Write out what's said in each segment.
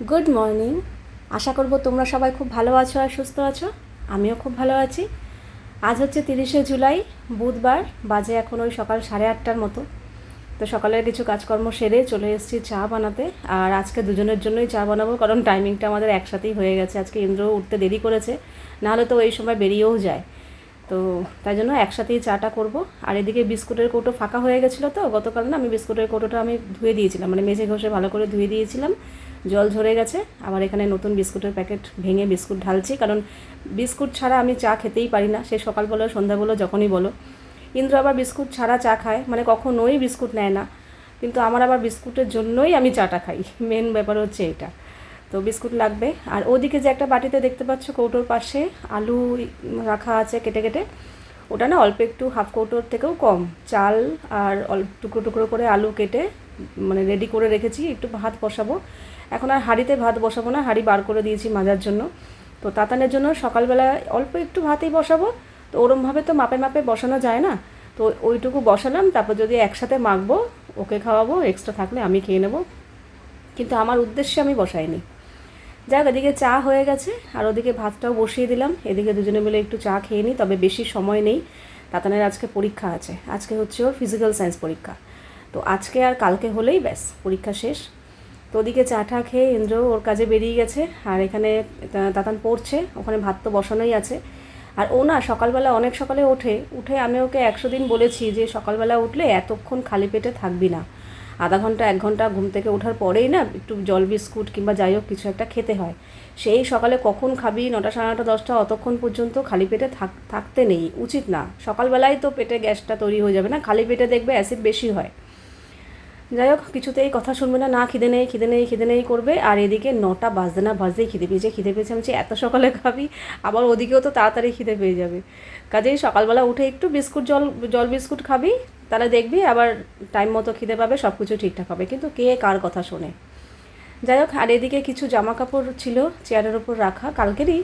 Good morning আশা করব তোমরা সবাই খুব ভালো আছো আর সুস্থ আছো। আমিও খুব ভালো আছি। আজ হচ্ছে তিরিশে জুলাই, বুধবার, বাজে এখন ওই সকাল সাড়ে আটটার মতো। তো সকালের কিছু কাজকর্ম সেরে চলে এসেছি চা বানাতে। আর আজকে দুজনের জন্যই চা বানাবো, কারণ টাইমিংটা আমাদের একসাথেই হয়ে গেছে। আজকে ইন্দ্র উঠতে দেরি করেছে, নাহলে তো এই সময় বেরিয়েও যায়। তো তাই জন্য একসাথেই চাটা করব। আর এদিকে বিস্কুটের কৌটো ফাঁকা হয়ে গেছিল তো, গতকাল না আমি বিস্কুটের কৌটোটা আমি ধুয়ে দিয়েছিলাম। মানে মেঝে ঘষে ভালো করে ধুয়ে দিয়েছিলাম। জল ঝরে গেছে। আবার এখানে নতুন বিস্কুটের প্যাকেট ভেঙে বিস্কুট ঢালছি। কারণ বিস্কুট ছাড়া আমি চা খেতেই পারি না। সে সকাল বলো, সন্ধ্যা বলো, যখনই বলো। ইন্দ্র আবার বিস্কুট ছাড়া চা খায়। মানে কখনোই বিস্কুট নেয় না। কিন্তু আমার আবার বিস্কুটের জন্যই আমি চাটা খাই। মেন ব্যাপার হচ্ছে এটা। তো বিস্কুট লাগবে। আর ওদিকে যে একটা বাটিতে দেখতে পাচ্ছ কৌটোর পাশে আলু রাখা আছে কেটে কেটে। ওটা না অল্প একটু, হাফ কৌটোর থেকেও কম। চাল আর অল্প টুকরো টুকরো করে আলু কেটে মানে রেডি করে রেখেছি, একটু ভাত বসাবো। এখন আর হাঁড়িতে ভাত বসাবো না, হাঁড়ি বার করে দিয়েছি মাজার জন্য। তো তাতানের জন্য সকালবেলা অল্প একটু ভাতই বসাবো। তো ওরমভাবে তো মাপে মাপে বসানো যায় না। তো ওইটুকু বসালাম, তারপর যদি একসাথে মাখবো, ওকে খাওয়াবো এক্সট্রা থাকলে আমি খেয়ে নেব। কিন্তু আমার উদ্দেশ্যে আমি বসাইনি। যাক, এদিকে চা হয়ে গেছে, আর ওদিকে ভাতটাও বসিয়ে দিলাম। এদিকে দুজনে মিলে একটু চা খেয়ে নিই তবে বেশি সময় নেই। তাতানের আজকে পরীক্ষা আছে। আজকে হচ্ছে ওর ফিজিক্যাল সায়েন্স পরীক্ষা। তো আজকে আর কালকে হলেই ব্যাস, পরীক্ষা শেষ। তো ওদিকে চা টা খেয়ে ইন্দ্র ওর কাজে বেরিয়ে গেছে, আর এখানে তাতান পড়ছে, ওখানে ভাত তো বসানোই আছে। আর ও না সকালবেলা, অনেক সকালে ওঠে, উঠে আমি ওকে একশো দিন বলেছি যে সকালবেলা উঠলে এতক্ষণ খালি পেটে থাকবি না। আধা ঘণ্টা, এক ঘণ্টা ঘুম থেকে ওঠার পরেই না একটু জল, বিস্কুট কিংবা যাই হোক কিছু একটা খেতে হয়। সেই সকালে কখন খাবি, নটা সাড়ে নটা, দশটা, অতক্ষণ পর্যন্ত খালি পেটে থাক, থাকতে নেই, উচিত না। সকালবেলায় তো পেটে গ্যাসটা তৈরি হয়ে যাবে না, খালি পেটে দেখবে অ্যাসিড বেশি হয়। যাই হোক, কিছুতেই কথা শুনবে না না খিদে নেই খিদে নেই খিদে নেই করবে। আর এদিকে নটা বাজতে না বাজতেই খিদে পেয়েছে খিদে পেয়েছে আমি এত সকালে খাবি, আবার ওদিকেও তো তাড়াতাড়ি খিদে পেয়ে যাবে। কাজেই সকালবেলা উঠে একটু বিস্কুট, জল জল বিস্কুট খাবি, তাহলে দেখবি আবার টাইম মতো খিদে পাবে সব কিছু ঠিকঠাক হবে। কিন্তু কে কার কথা শোনে? যাই হোক, আর এদিকে কিছু জামা কাপড় ছিল চেয়ারের ওপর রাখা, কালকেরই।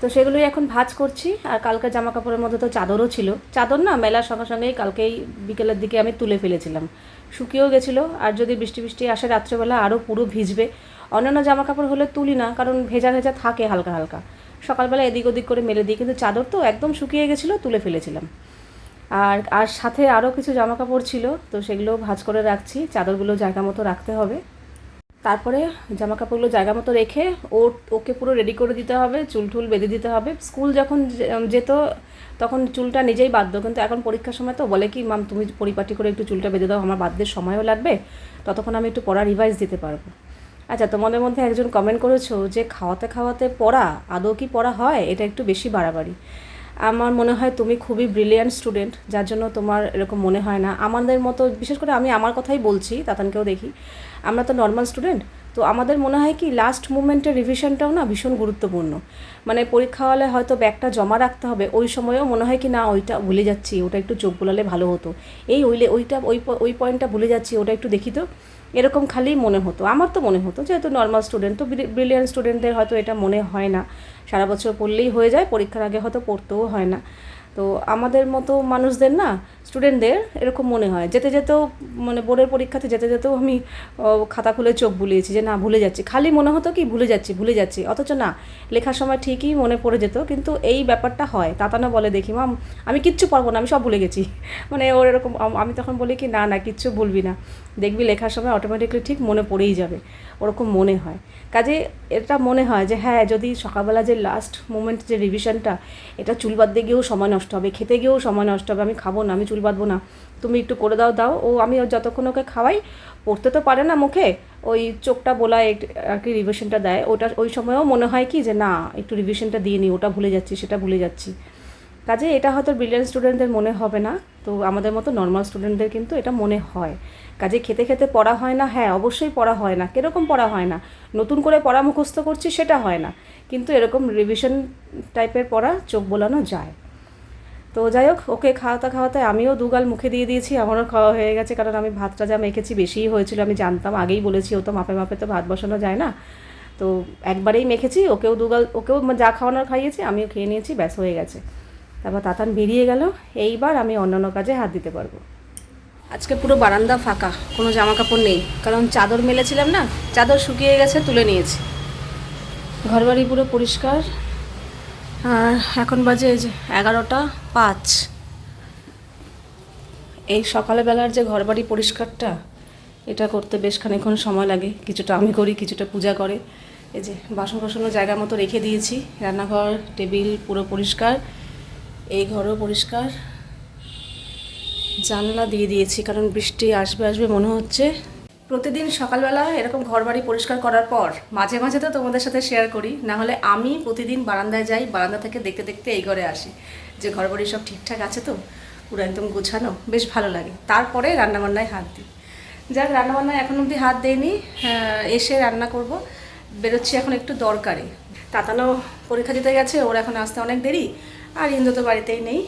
তো সেগুলোই এখন ভাজ করছি, আর কালকে জামা কাপড়ের মধ্যে তো চাদরও ছিল। চাদর না, মেলার সঙ্গে সঙ্গেই কালকেই বিকেলের দিকে আমি তুলে ফেলেছিলাম। শুকিয়েও গেছিল, আর যদি বৃষ্টি বৃষ্টি আসে রাত্রেবেলা আরও পুরো ভিজবে। অন্যান্য জামা কাপড় হলে তুলি না, কারণ ভেজা ভেজা থাকে হালকা হালকা। সকালবেলা এদিক ওদিক করে মেলে দিই, কিন্তু চাদর তো একদম শুকিয়ে গেছিল, তুলে ফেলেছিলাম। আর আর সাথে আরও কিছু জামা কাপড় ছিল, তো সেগুলো ভাজ করে রাখছি, চাদরগুলো জায়গা মতো রাখতে হবে। তারপরে জামা কাপড়গুলো জায়গা মতো রেখে ও ওকে পুরো রেডি করে দিতে হবে, চুল টুল বেঁধে দিতে হবে। স্কুল যখন যেত তখন চুলটা নিজেই বাঁধতো কিন্তু এখন পরীক্ষার সময় তো বলে কি, মাম, তুমি পরিপাটি করে একটু চুলটা বেঁধে দাও, আমার বাধ্যের সময়ও লাগবে। ততক্ষণ আমি একটু পড়া রিভাইজ দিতে পারব। আচ্ছা তোমাদের মধ্যে একজন কমেন্ট করেছ যে, খাওয়াতে খাওয়াতে পড়া, আদৌ কি পড়া হয়? এটা একটু বেশি বাড়াবাড়ি। আমার মনে হয় তুমি খুবই ব্রিলিয়ান্ট স্টুডেন্ট যার জন্য তোমার এরকম মনে হয় না। আমাদের মতো, বিশেষ করে আমি আমার কথাই বলছি, তাতানকেও দেখি। আমরা তো নর্মাল স্টুডেন্ট তো আমাদের মনে হয় কি লাস্ট মুমেন্টের রিভিশনটাও না ভীষণ গুরুত্বপূর্ণ। মানে পরীক্ষা হলে হয়তো ব্যাগটা জমা রাখতে হবে, ওই সময়ও মনে হয় কি, না, ওইটা ভুলে যাচ্ছি, ওটা একটু চোখ বোলালে ভালো হতো। এই ওইলে, ওইটা, ওই ওই পয়েন্টটা ভুলে যাচ্ছি, ওটা একটু দেখি তো, এরকম খালি মনে হতো। আমার তো মনে হতো, যেহেতু নর্মাল স্টুডেন্ট তো ব্রিলিয়ান্ট স্টুডেন্টদের হয়তো এটা মনে হয় না। সারা বছর পড়লেই হয়ে যায়, পরীক্ষার আগে হয়তো পড়তেও হয় না। তো আমাদের মতো মানুষদের না স্টুডেন্টদের এরকম মনে হয়। যেতে যেতেও মানে বোর্ডের পরীক্ষাতে যেতে যেতেও আমি খাতা খুলে চোখ বুলিয়েছি যে না, ভুলে যাচ্ছি। খালি মনে হতো কি, ভুলে যাচ্ছি ভুলে যাচ্ছি। অথচ না, লেখার সময় ঠিকই মনে পড়ে যেত, কিন্তু এই ব্যাপারটা হয়। তাতানো বলে, দেখি মাম আমি কিচ্ছু পারব না, আমি সব ভুলে গেছি। মানে ওর এরকম আমি তখন বলি কি, না না, কিচ্ছু ভুলবি না। দেখবি লেখার সময় অটোমেটিকলি ঠিক মনে পড়েই যাবে, ওরকম মনে হয়। কাজে এটা মনে হয় যে হ্যাঁ যদি সকালবেলা যে লাস্ট মোমেন্ট যে রিভিশনটা এটা চুল বাঁধতে গিয়েও সময় নষ্ট হবে, খেতে গিয়েও সময় নষ্ট হবে, আমি খাব না, আমি চুল বাঁধবো না, তুমি একটু করে দাও দাও, ও আমি যতক্ষণ ওকে খাওয়াই, পড়তে তো পারে না মুখে, ওই চোখটা বোলায় আর কি রিভিশনটা দেয়, ওটা ওই সময়ও মনে হয় কি যে না, একটু রিভিশনটা দিয়ে নিই ওটা ভুলে যাচ্ছি, সেটা ভুলে যাচ্ছি। কাজে এটা হয়তো ব্রিলিয়ান্ট স্টুডেন্টদের মনে হবে না, তো আমাদের মতো নর্মাল স্টুডেন্টদের কিন্তু এটা মনে হয়। কাজে খেতে খেতে পড়া হয় না হ্যাঁ অবশ্যই পড়া হয় না, কীরকম পড়া হয় না? নতুন করে পড়া মুখস্থ করছি সেটা হয় না, কিন্তু এরকম রিভিশন টাইপের পড়া চোখ বোলানো যায়। তো যাই হোক, ওকে খাওয়াতে খাওয়াতে আমিও দুগাল মুখে দিয়ে দিয়েছি, আমারও খাওয়া হয়ে গেছে, কারণ আমি ভাতটা যা মেখেছি বেশিই হয়েছিল, আমি জানতাম, আগেই বলেছি, ও তো মাপে মাপে তো ভাত বসানো যায় না। তো একবারেই মেখেছি, ওকেও দুগাল ওকেও যা খাওয়ানোর খাইয়েছি, আমিও খেয়ে নিয়েছি, ব্যাস হয়ে গেছে। তারপর তাতান বেরিয়ে গেল। এইবার আমি অন্যান্য কাজে হাত দিতে পারব। আজকে পুরো বারান্দা ফাঁকা, কোনো জামা কাপড় নেই। কারণ চাদর মেলেছিলাম না, চাদর শুকিয়ে গেছে, তুলে নিয়েছি। ঘরবাড়ি পুরো পরিষ্কার। আর এখন বাজে এই যে এগারোটা পাঁচ। এই সকালবেলার যে ঘরবাড়ি পরিষ্কারটা, এটা করতে বেশ খানিক্ষণ সময় লাগে। কিছুটা আমি করি, কিছুটা পূজা করে। এই যে বাসন কোসনও জায়গা মতো রেখে দিয়েছি। রান্নাঘর, টেবিল পুরো পরিষ্কার। এই ঘরও পরিষ্কার। জানলা দিয়ে দিয়েছি, কারণ বৃষ্টি আসবে আসবে মনে হচ্ছে। প্রতিদিন সকালবেলা এরকম ঘর বাড়ি পরিষ্কার করার পর মাঝে মাঝে তো তোমাদের সাথে শেয়ার করি, না হলে আমি প্রতিদিন বারান্দায় যাই, বারান্দা থেকে দেখতে দেখতে এই ঘরে আসি। যে ঘরবাড়ি সব ঠিকঠাক আছে তো, পুরো একদম গোছানো, বেশ ভালো লাগে। তারপরে রান্নাবান্নায় হাত দিই। যাক, রান্নাবান্নায় এখন অবধি হাত দেয়নি এসে রান্না করব। বেরোচ্ছি এখন একটু দরকারে। তাতানো পরীক্ষা দিতে গেছে, ওর এখন আসতে অনেক দেরি। আর ইন্দ্র তো বাড়িতেই নেই।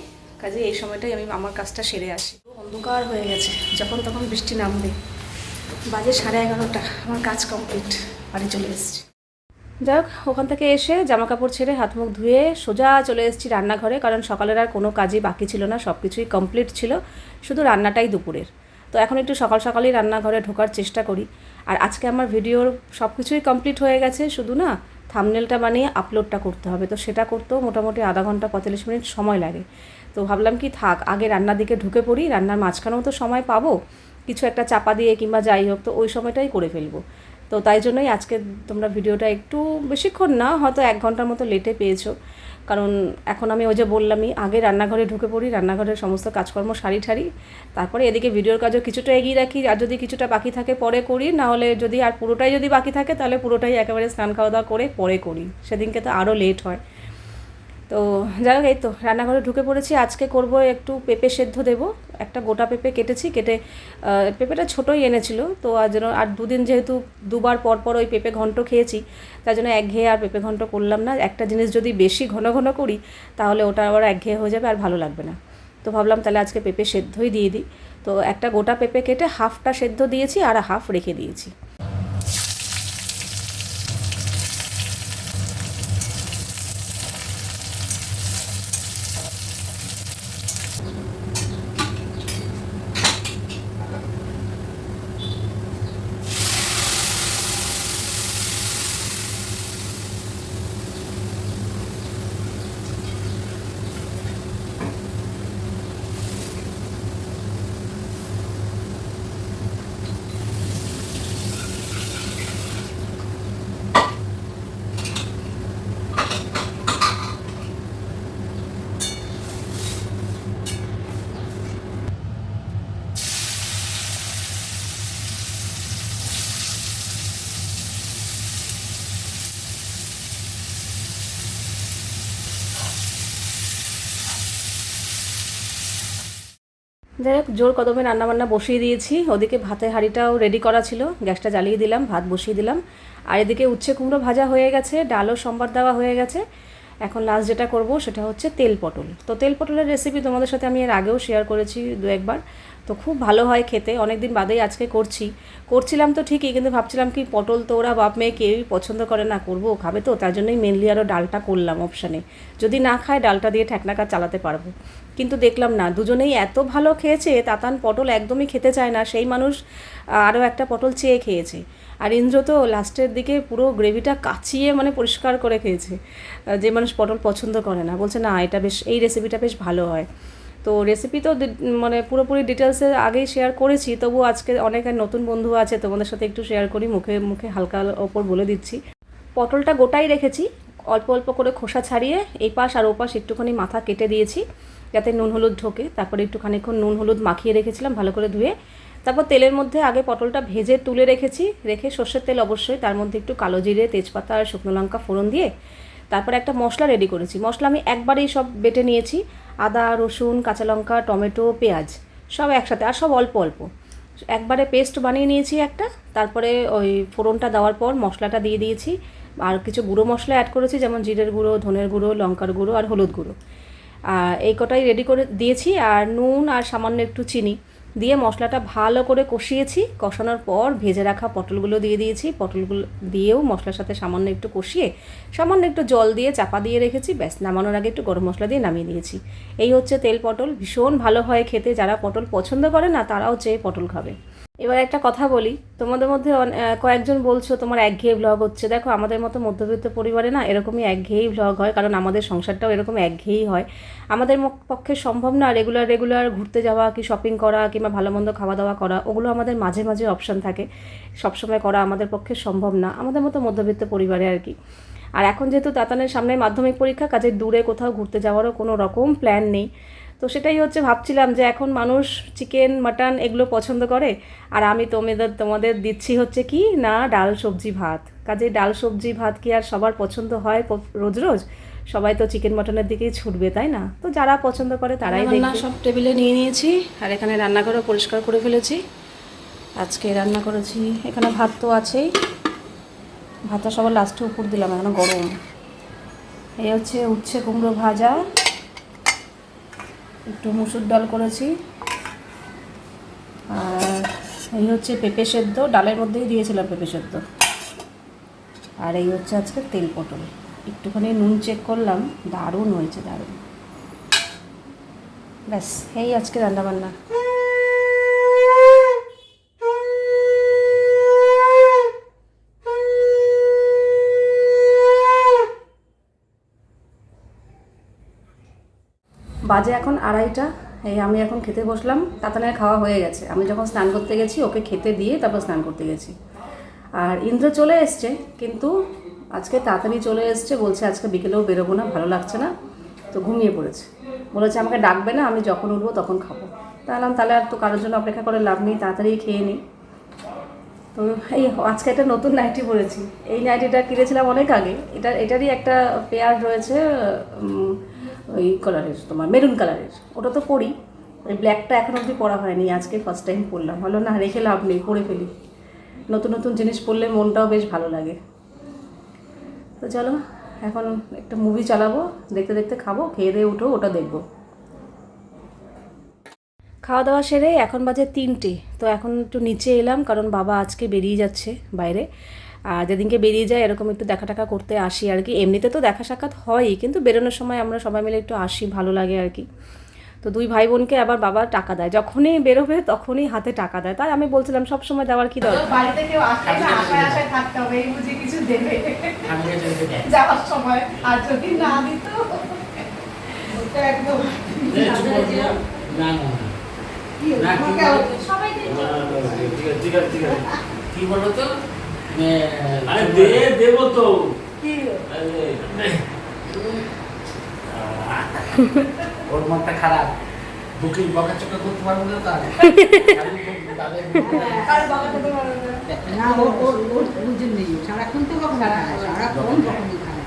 কাজে এই সময়টাই আমি আমার কাজটা সেরে আসি। অন্ধকার হয়ে গেছে, যখন তখন বৃষ্টি নামবে। বাজে সাড়ে এগারোটা, আমার কাজ কমপ্লিট বাড়ি চলে এসেছি। যাক ওখান থেকে এসে জামা কাপড় ছেড়ে হাত মুখ ধুয়ে সোজা চলে এসেছি রান্নাঘরে, কারণ সকালের আর কোনো কাজই বাকি ছিল না সব কিছুই কমপ্লিট ছিল, শুধু রান্নাটাই দুপুরের। তো এখন একটু সকাল সকালই রান্নাঘরে ঢোকার চেষ্টা করি। আর আজকে আমার ভিডিওর সব কিছুই কমপ্লিট হয়ে গেছে, শুধু না থামনেলটা বানিয়ে আপলোডটা করতে হবে। তো সেটা করতেও মোটামুটি আধা ঘণ্টা পঁয়তাল্লিশ মিনিট সময় লাগে। তো ভাবলাম কি থাক, আগে রান্নার দিকে ঢুকে পড়ি, রান্নার মাঝখানেও তো সময় পাবো। কিছু একটা চাপা দিয়ে কিংবা যাই হোক, তো ওই সময়টাই করে ফেলব। তো তাই জন্যই আজকে তোমরা ভিডিওটা একটু বেশিক্ষণ না, হয়তো এক ঘণ্টার মতো লেটে পেয়েছ। কারণ এখন আমি ওই যে বললামই, আগে রান্নাঘরে ঢুকে পড়ি, রান্নাঘরের সমস্ত কাজকর্ম সারি ঠারি। তারপরে এদিকে ভিডিওর কাজও কিছুটা এগিয়ে রাখি, আর যদি কিছুটা বাকি থাকে পরে করি, না হলে যদি আর পুরোটাই যদি বাকি থাকে, তাহলে পুরোটাই একেবারে স্নান খাওয়া দাওয়া করে পরে করি। সেদিনকে তো আরও লেট হয়। তো যাই হোক, এই তো, রান্নাঘরে ঢুকে পড়েছি। আজকে করব একটু পেঁপে সেদ্ধ দেব। একটা গোটা পেঁপে কেটেছি, কেটে পেঁপেটা ছোটোই এনেছিল। তো আর যেন, আর দুদিন যেহেতু দুবার পর পর ওই পেঁপে ঘন্ট খেয়েছি, তার জন্য একঘেয়ে আর পেঁপে ঘন্ট করলাম না। একটা জিনিস যদি বেশি ঘন ঘন করি, তাহলে ওটা আবার একঘেয়ে হয়ে যাবে আর ভালো লাগবে না। তো ভাবলাম তাহলে আজকে পেঁপে সেদ্ধই দিয়ে দিই। তো একটা গোটা পেঁপে কেটে হাফটা সেদ্ধ দিয়েছি আর হাফ রেখে দিয়েছি। যাই হোক, জোর কদমে রান্নাবান্না বসিয়ে দিয়েছি। ওদিকে ভাতের হাঁড়িটাও রেডি করা ছিল। গ্যাসটা জ্বালিয়ে দিলাম, ভাত বসিয়ে দিলাম। আর এদিকে উচ্ছে কুমড়ো ভাজা হয়ে গেছে ডালও সম্বার দেওয়া হয়ে গেছে। এখন লাস্ট যেটা করব সেটা হচ্ছে তেল পটল। তো তেল পটলের রেসিপি তোমাদের সাথে আমি এর আগেও শেয়ার করেছি দু একবার। তো খুব ভালো হয় খেতে অনেক দিন বাদেই আজকে করছি। করছিলাম তো ঠিকই, কিন্তু ভাবছিলাম কি পটল তো ওরা বাপ মেয়ে কেউই পছন্দ করে না, করব খাবে তো, তার জন্যই মেনলি আরও ডালটা করলাম অপশানে যদি না খায়, ডালটা দিয়ে ঠেকনা কাজ চালাতে পারব। কিন্তু দেখলাম না। দুজনেই এত ভালো খেয়েছে, তাতান পটল একদমই খেতে চায় না। সেই মানুষ আরও একটা পটল চেয়ে খেয়েছে। আর ইন্দ্র তো লাস্টের দিকে পুরো গ্রেভিটা কাচিয়ে মানে পরিষ্কার করে খেয়েছে। যে মানুষ পটল পছন্দ করে না। বলছে, না, এটা বেশ, এই রেসিপিটা বেশ ভালো হয়। তো রেসিপি তো মানে পুরোপুরি ডিটেলসে আগেই শেয়ার করেছি। তবু আজকে অনেক নতুন বন্ধু আছে, তোমাদের সাথে একটু শেয়ার করি, মুখে মুখে হালকা ওপর বলে দিচ্ছি। পটলটা গোটাই রেখেছি, অল্প অল্প করে খোসা ছাড়িয়ে এই পাশ আর ও পাশ একটুখানি মাথা কেটে দিয়েছি। যাতে নুন হলুদ ঢোকে। তারপরে একটু খানিকক্ষণ নুন হলুদ মাখিয়ে রেখেছিলাম ভালো করে ধুয়ে। তারপর তেলের মধ্যে আগে পটলটা ভেজে তুলে রেখেছি। রেখে সর্ষের তেল অবশ্যই, তার মধ্যে একটু কালো জিরে, তেজপাতা আর শুকনো লঙ্কা ফোড়ন দিয়ে তারপরে একটা মশলা রেডি করেছি। মশলা আমি একবারেই সব বেটে নিয়েছি। আদা, রসুন, কাঁচা লঙ্কা, টমেটো, পেঁয়াজ সব একসাথে, আর সব অল্প অল্প। একবারে পেস্ট বানিয়ে নিয়েছি একটা। তারপরে ওই ফোড়নটা দেওয়ার পর মশলাটা দিয়ে দিয়েছি। আর কিছু গুঁড়ো মশলা অ্যাড করেছি, যেমন জিরের গুঁড়ো, ধনের গুঁড়ো, লঙ্কার গুঁড়ো আর হলুদ গুঁড়ো। এই কটাই রেডি করে দিয়েছি আর নুন আর সামান্য একটু চিনি দিয়ে মশলাটা ভালো করে কষিয়েছি। কষানোর পর ভেজে রাখা পটলগুলো দিয়ে দিয়েছি। পটলগুলো দিয়েও মশলার সাথে সামান্য একটু কষিয়ে সামান্য একটু জল দিয়ে চাপা দিয়ে রেখেছি। ব্যাস, নামানোর আগে একটু গরম মশলা দিয়ে নামিয়ে দিয়েছি এই হচ্ছে তেল পটল। ভীষণ ভালো হয় খেতে। যারা পটল পছন্দ করে না, তারাও চেয়ে পটল খাবে। এবার একটা কথা বলি। তোমাদের মধ্যে কয়েকজন বলছো তোমার একঘেয়ে ব্লগ হচ্ছে। দেখো, আমাদের মতো মধ্যবিত্ত পরিবারে না এরকমই একঘেয়েই ব্লগ হয়, কারণ আমাদের সংসারটাও এরকম একঘেয়েই হয়। আমাদের পক্ষে সম্ভব না রেগুলার রেগুলার ঘুরতে যাওয়া কি শপিং করা কিংবা ভালো মন্দ খাওয়া দাওয়া করা, ওগুলো আমাদের মাঝে মাঝে অপশান থাকে। সবসময় করা আমাদের পক্ষে সম্ভব না, আমাদের মতো মধ্যবিত্ত পরিবারে আর কি। আর এখন যেহেতু তাতানের সামনে মাধ্যমিক পরীক্ষা কাজে দূরে কোথাও ঘুরতে যাওয়ারও কোনো রকম প্ল্যান নেই। তো সেটাই হচ্ছে ভাবছিলাম যে এখন মানুষ চিকেন মাটন এগুলো পছন্দ করে। আর আমি তোমাদের তোমাদের দিচ্ছি হচ্ছে কি? না ডাল সবজি ভাত। কাজে ডাল সবজি ভাত কি আর সবার পছন্দ হয় রোজ রোজ? সবাই তো চিকেন মটনের দিকেই ছুটবে তাই না? তো যারা পছন্দ করে তারাই রান্না সব টেবিলে নিয়ে নিয়েছি আর এখানে রান্নাঘরও পরিষ্কার করে ফেলেছি। আজকে রান্না করেছি এখানে ভাত তো আছেই। ভাতটা সবার লাস্টে উপর দিলাম এখন গরম। এই হচ্ছে উচ্ছে কুমড়ো ভাজা। একটু মুসুর ডাল করেছি। আর এই হচ্ছে পেঁপে সেদ্ধ, ডালের মধ্যেই দিয়েছিলাম পেঁপে সেদ্ধ। আর এই হচ্ছে আজকে তেল পটল। একটুখানি নুন চেক করলাম, দারুণ হয়েছে, দারুণ। ব্যাস, এই আজকে রান্নাবান্না। বাজে এখন আড়াইটা। এই আমি এখন খেতে বসলাম, তাতানের খাওয়া হয়ে গেছে। আমি যখন স্নান করতে গেছি, ওকে খেতে দিয়ে তারপর স্নান করতে গেছি। আর ইন্দ্র চলে এসছে, কিন্তু আজকে তাড়াতাড়ি চলে এসছে, বলছে আজকে বিকেলেও বেরোবো না, ভালো লাগছে না, তো ঘুমিয়ে পড়েছে। বলেছে, আমাকে ডাকবে না, আমি যখন উঠবো তখন খাব। তাহলে তাহলে আর তো কারোর জন্য অপেক্ষা করে লাভ নেই, তাড়াতাড়ি খেয়ে নিই তো এই আজকে একটা নতুন নাইটি পরেছি। এই নাইটিটা কিনেছিলাম অনেক আগে। এটা, এটারই একটা পেয়ার রয়েছে ওই কালারের তোমার মেরুন কালারের ওটা তো পরি। ওই ব্ল্যাকটা এখন অবধি পরা হয়নি, আজকে ফার্স্ট টাইম পরলাম। হলো না, রেখে লাভ নেই, পরে ফেলি। নতুন নতুন জিনিস পরলে মনটাও বেশ ভালো লাগে। তো চলো, এখন একটা মুভি চালাবো, দেখতে দেখতে খাব, খেয়ে দিয়ে উঠো, ওটা দেখব। খাওয়া দাওয়া সেরে এখন বাজে তিনটে, তো এখন একটু নিচে এলাম, কারণ বাবা আজকে বেরিয়ে যাচ্ছে বাইরে। আর যেদিনকে বেরিয়ে যায় এরকম একটু দেখা টাকা করতে আসি আর কি। এমনিতে তো দেখা সাক্ষাৎ হয়ই কিন্তু বেরোনোর সময় আমরা সবাই মিলে একটু আসি ভালো লাগে আর কি। তো দুই ভাই বোনকে আবার বাবা টাকা দেয়। যখনই বেরোবে তখনই হাতে টাকা দেয়। তাই আমি বলছিলাম সব সময় দেওয়ার কি দরকার? বাড়িতে কেউ আশায় আশায় থাকতে হবে এই বুঝি কিছু দেবে? যাওয়ার সময় আর যদি না দিত? একদম। না না সবাই ঠিক আছে ঠিক আছে কি বলো তো? আরে দে দেবো তো। কি? হলো? আরে, ওর মনটা খারাপ। বুকিং বকা চকা করতে পারব না তার। পারবে না। না ওর সারাক্ষণ তো কখন সারাক্ষণ কখনই খায়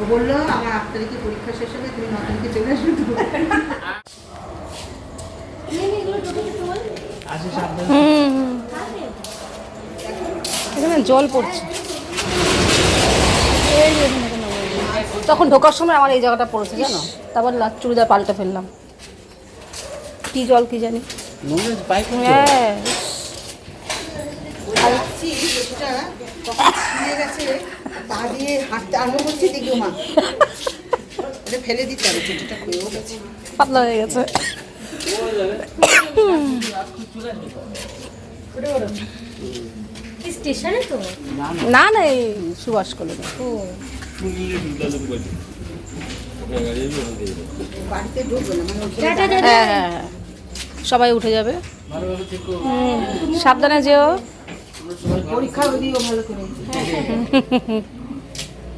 ও বলল আমার আট তারিখে পরীক্ষা শেষ হবে তুমি ন তারিখে চলে আসবে তো। আসে সাবধান। এখানে জল পড়ছে। তখন ঢোকার সময় আমার এই জায়গাটা পড়েছে জানো? তারপর চুড়িদার পাল্টে ফেললাম। কি জল কি জানি? বাইক হ্যাঁ। ফেলে দিতে হবে পাতলা হয়ে গেছে। স্টেশনে তো? না না এই সুভাষ ঢুকবে না মানে হ্যাঁ হ্যাঁ হ্যাঁ। সবাই উঠে যাবে। সাবধানে যেও। পরীক্ষা দিও ভালো করে।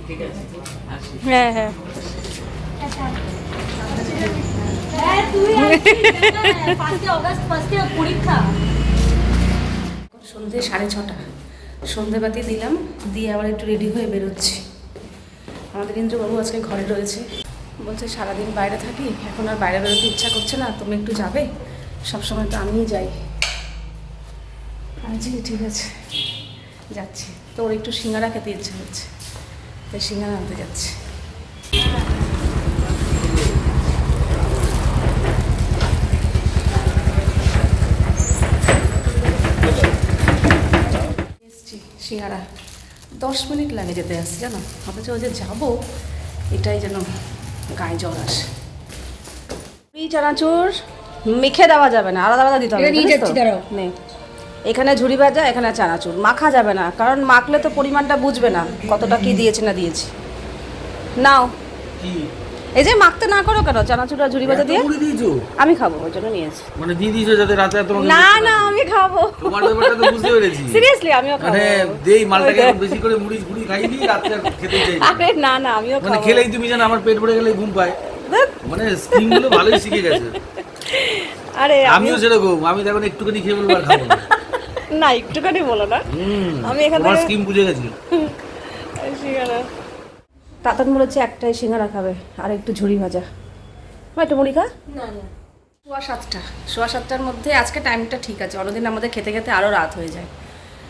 ঠিক হ্যাঁ হ্যাঁ। হ্যাঁ তুই ফার্স্টে অগাস্ট ফার্স্টে পরীক্ষা। সন্ধে সাড়ে ছটা। সন্ধেবাতি দিলাম, দিয়ে আবার একটু রেডি হয়ে বেরোচ্ছি। আমাদের ইন্দ্রবাবু আজকে ঘরে রয়েছে। বলছে, সারাদিন বাইরে থাকি, এখন আর বাইরে বেরোতে ইচ্ছা করছে না, তুমি একটু যাবে? সবসময় তো আমিই যাই। জি ঠিক আছে, যাচ্ছি। তো ওর একটু সিঙ্গারা খেতে ইচ্ছে হচ্ছে তাই সিঙ্গারা আনতে যাচ্ছি। সিঙ্গারা দশ মিনিট লাগে যেতে আসছে জানো? অথচ ওই যে যাব এটাই যেন গায়ে জ্বর আসে। এই চানাচুর মেখে দেওয়া যাবে না আলাদা আলাদা দিতে হবে এটা নিয়ে জানিস তো? যাচ্ছি, দাঁড়াও। নে। এখানে ঝুড়ি ভাজা এখানে চানাচুর মাখা যাবে না কারণ মাখলে তো পরিমাণটা বুঝবে না কতটা কি দিয়েছে না দিয়েছে। নাও। কি? এই যে মাখতে না করো কেন? চানাচুর ঝুড়ি ভাজা দিয়ে? আমি খাব ওই জন্য নিয়েছি মানে দিয়ে দিয়েছ যাতে রাতে আর তোমাকে না বুঝতে না আমি খাব। তোমার ব্যাপারটা তো বুঝতে পেরেছি। সিরিয়াসলি আমিও খাব। মানে দেই মালটাকে বেশি করে মুড়ি ঘুড়ি খাই দিই রাতে আর খেতে চাই না। আরে না না আমিও খাব। মানে খেলেই তুমি জানো আমার পেট ভরে গেলে ঘুম পায়। মানে স্কিমগুলো ভালোই শিখে গেছে। আরে আমিও সেরকম আমি তখন একটুখানি খেয়ে বলব আর খাব না। না একটুখানি বলো না। আমি এখানে তোমার স্কিম বুঝে গেছি। সিঙ্গারা তাতান বলেছে একটাই সিঙ্গারা খাবে, আর একটু ঝুড়ি ভাজা। মা একটু মুড়ি খা। না না। সোয়া সাতটা। সোয়া সাতটার মধ্যে আজকে টাইমটা ঠিক আছে। অন্যদিন আমাদের খেতে খেতে আরও রাত হয়ে যায়।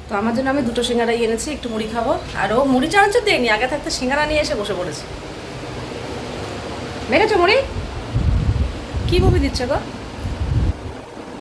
তো আমার জন্য আমি দুটো সিঙ্গারাই এনেছি, একটু মুড়ি খাব। আর ও মুড়ি চানাচুর দেয়নি, আগে থাকতে সিঙ্গারা নিয়ে এসে বসে পড়েছে। দেখেছ মুড়ি? কী মুভি দিচ্ছে গো?